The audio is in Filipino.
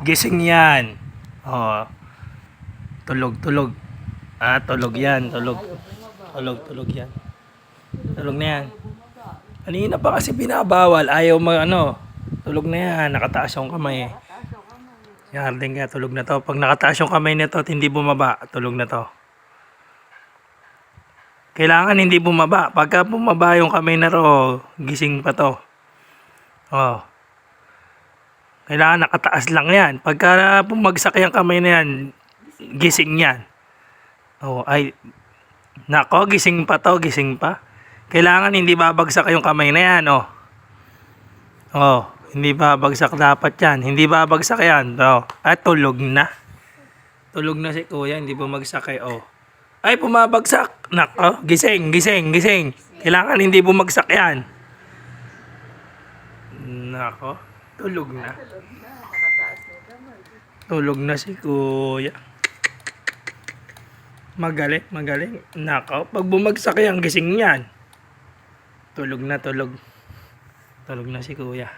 Gising yan. Oh. Tulog, tulog. Ah, tulog yan, tulog. Tulog, tulog yan. Tulog na yan. Kanina pa kasi binabawal. Ayaw mag ano. Tulog na yan. Nakataas yung kamay. Yan, din nga, tulog na to. Pag nakataas yung kamay nito hindi bumaba, tulog na to. Kailangan hindi bumaba. Pagka bumaba yung kamay na to, gising pa to. Oh. Kailangan nakataas lang yan. Pagka bumagsak yung kamay na yan, gising yan. Oh, ay, nako, gising pa to, gising pa. Kailangan hindi babagsak yung kamay na yan, oh. Oh, hindi babagsak dapat yan. Hindi babagsak yan. Oh, at tulog na. Tulog na si kuya, hindi bumagsak eh, oh. Ay, bumabagsak. Nako, gising, gising, gising. Kailangan hindi bumagsak yan. Nako, tulog na. Tulog na si kuya. Magaling, magaling. Nako, pag bumagsak yan, gising yan. Tulog na, tulog. Tulog na si kuya.